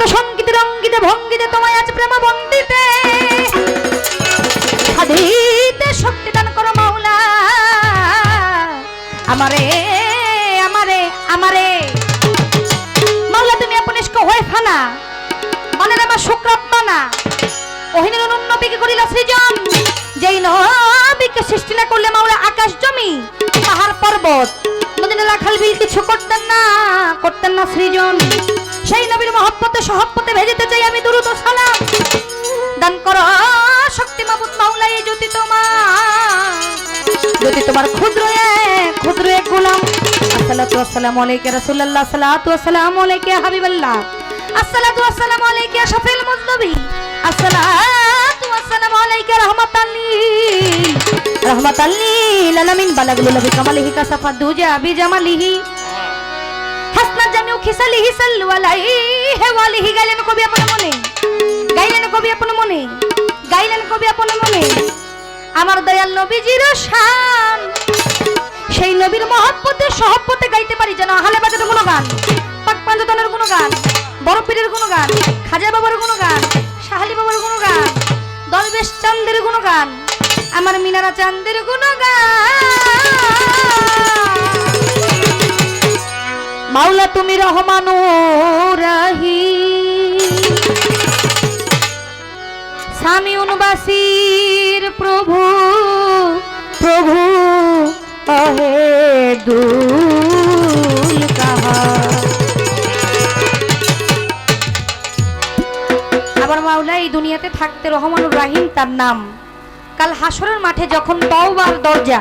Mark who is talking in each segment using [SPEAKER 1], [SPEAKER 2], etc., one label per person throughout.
[SPEAKER 1] কত সঙ্গীতে, রঙ্গিতে, ভঙ্গিতে তোমায় আজ প্রেম বন্দিতে। হাদিতে শক্তি দান করো মাওলা। আমারে আমারে আমারে। মাওলা, তুমি আপনিষ্ক হয়ে ফানা মানে আমার শুক্রাত মানা ওহিনীর নবীকে করিল সৃজন। যেই নবীকে সৃষ্টি না করলে মাওলা আকাশ জমি, পাহাড় পর্বত। নদীনে লাখাল বিল কিছু করতেন না করতেন না সৃজন। সেই নবীর মহব্বতে, সহব্বতে ভেজেতে চাই আমি দুরুদ ও সালাম। দান করো, শক্তি মাবুদ মাওলা এই জ্যোতি তোমার। যদি তোমার ক্ষুদ্র ক্ষুদ্র এক গোলাম। আসসালাতু আসসালামু আলাইকা রাসূলুল্লাহ সাল্লাতু আসসালামু আলাইকা হাবিবাল্লাহ। আসসালাতু আসসালামু আলাইকা শাফিল মুজনবী। আসসালাতু আসসালামু আলাইকা রাহমাতাল লিল রাহমাতাল লিল আলামিন নবী কামালিহি কাসাফা দুজা বি জামালিহি হাসনা জামিউ খিসালিহি সাল্লু আলাইহি ওয়ালিহি গাইলেন কবি আপন মনে। গাইলেন কবি আপন মনে। গাইলেন কবি আপন মনে। আমার দয়াল নবীজির শান। সেই নবীর মহব্বতে, সহব্বতে গাইতে পারি যেন আহলে বাজারের কোনো গান পাক পাঞ্জতনের কোনো গান বড় পীরের কোনো গান খাজা বাবার কোনো গান সাহালি বাবার কোনো গান দলবেশ চান্দের কোনো গান আমার মিনারা চান্দের কোনো গান মাওলা তুমি রহমান রাহি সামিউন বাসির প্রভু প্রভু অহে দুল কাহা। আবার মাওলা, এই দুনিয়াতে থাকতে রহমানুর রাহিম তার নাম। কাল হাসরের মাঠে যখন তওবার দরজা,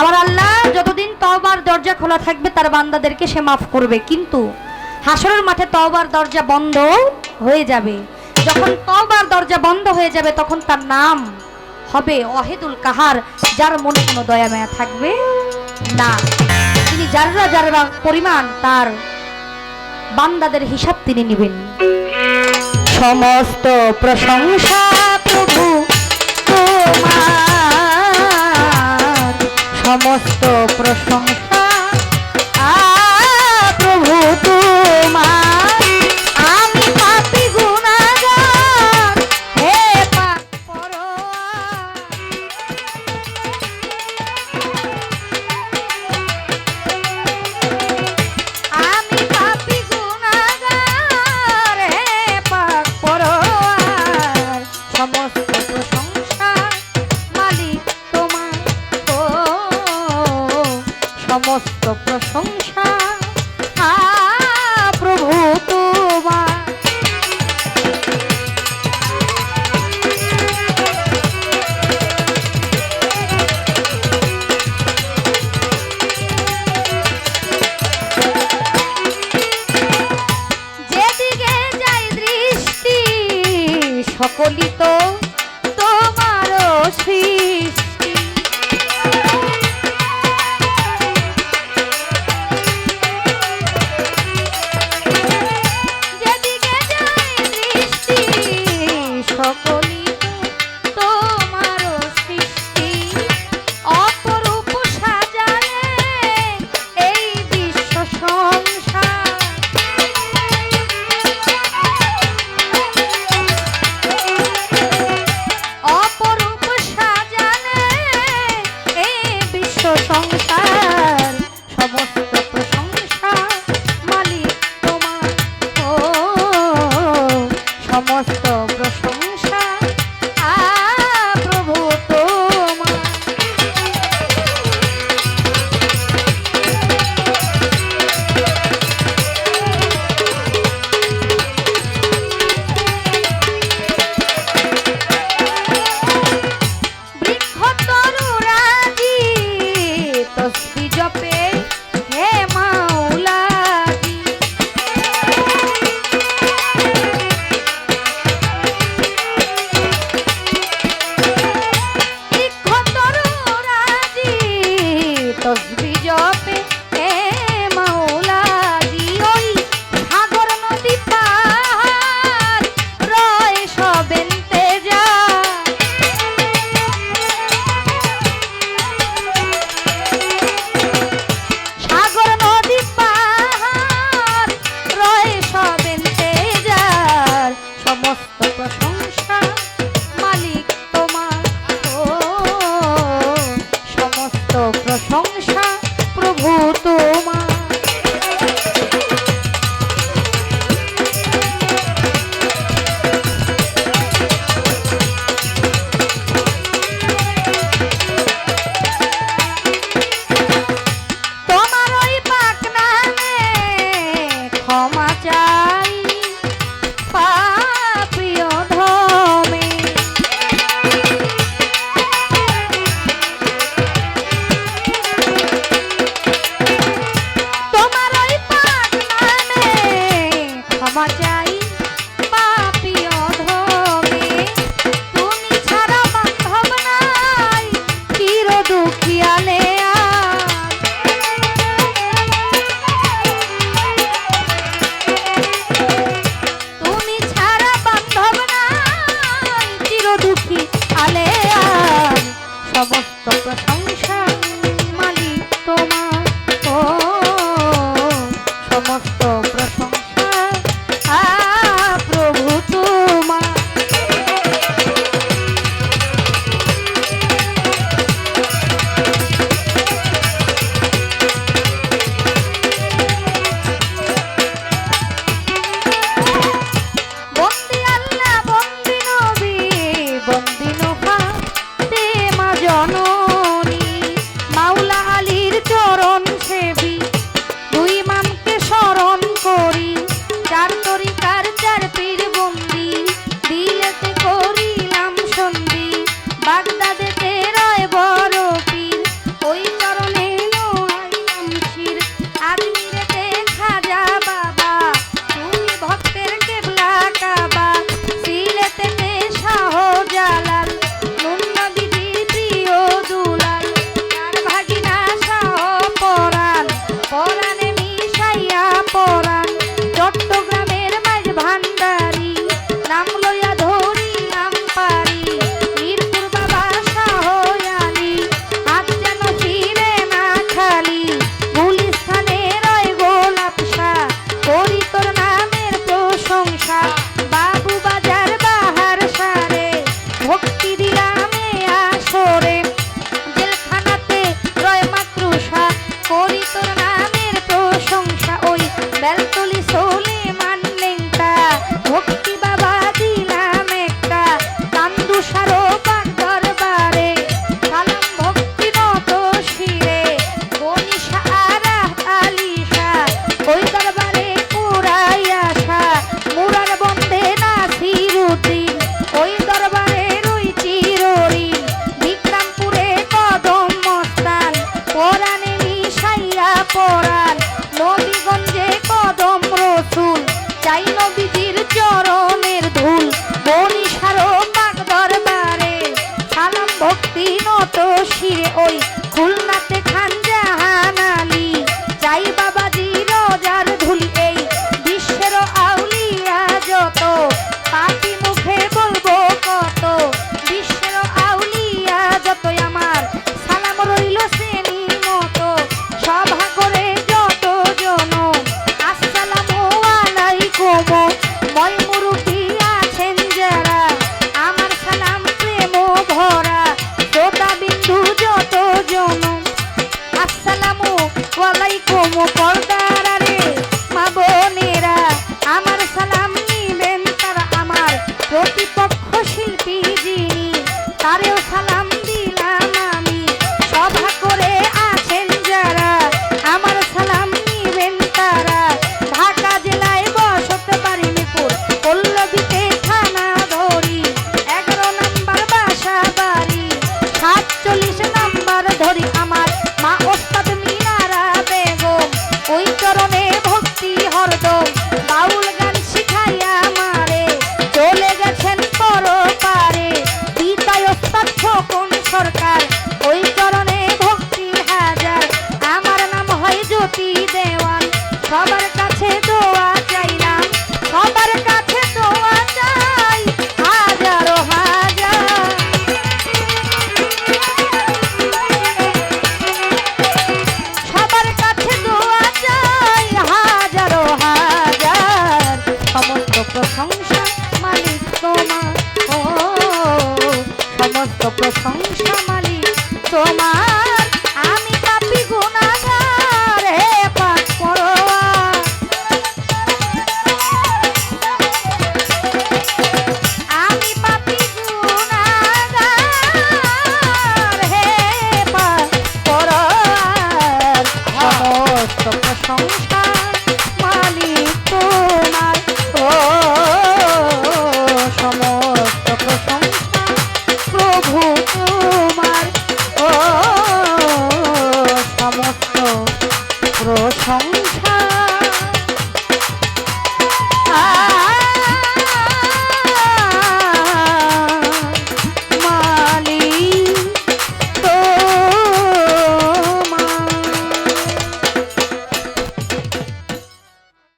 [SPEAKER 1] আমার আল্লাহ যতদিন তওবার দরজা খোলা থাকবে, তার বান্দাদেরকে সে মাফ করবে। কিন্তু হাসরের মাঠে তওবার দরজা বন্ধ হয়ে যাবে। যখন তওবার দরজা বন্ধ হয়ে যাবে, তখন তার নাম হবে অহেদুল কাহার, যার মনে কোনো দয়া মায়া থাকবে না। তিনি যাররা যাররা পরিমাণ, তার বান্দাদের হিসাব তিনি নেবেন। সমস্ত প্রশংসা প্রভু তোমার সমস্ত প্রশংসা প্রশংসা প্রভুর temporada. お投資で পলাই কোমো পর্দার রে সরকার ওই চরণে ভক্তি হাজার। আমার নাম হয় জ্যোতি দেওয়াল সবার